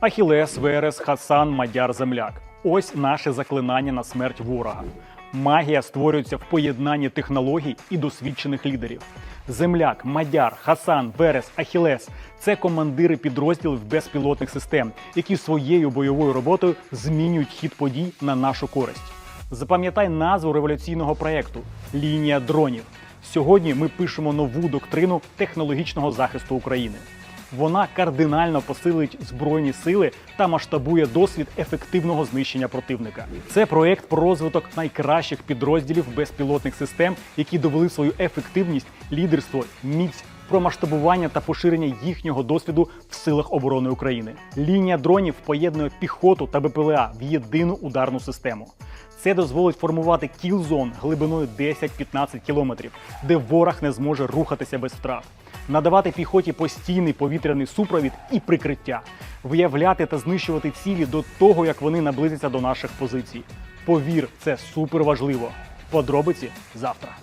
Ахілес, Верес, Хасан, Мадяр, Земляк. Ось наше заклинання на смерть ворога. Магія створюється в поєднанні технологій і досвідчених лідерів. Земляк, Мадяр, Хасан, Верес, Ахілес це командири підрозділів безпілотних систем, які своєю бойовою роботою змінюють хід подій на нашу користь. Запам'ятай назву революційного проєкту Лінія дронів. Сьогодні ми пишемо нову доктрину технологічного захисту України. Вона кардинально посилить збройні сили та масштабує досвід ефективного знищення противника. Це проект про розвиток найкращих підрозділів безпілотних систем, які довели свою ефективність, лідерство, міць. Про масштабування та поширення їхнього досвіду в силах оборони України. Лінія дронів поєднує піхоту та БПЛА в єдину ударну систему. Це дозволить формувати кіл-зон глибиною 10-15 кілометрів, де ворог не зможе рухатися без втрат, надавати піхоті постійний повітряний супровід і прикриття, виявляти та знищувати цілі до того, як вони наблизяться до наших позицій. Повір, це супер важливо. Подробиці завтра.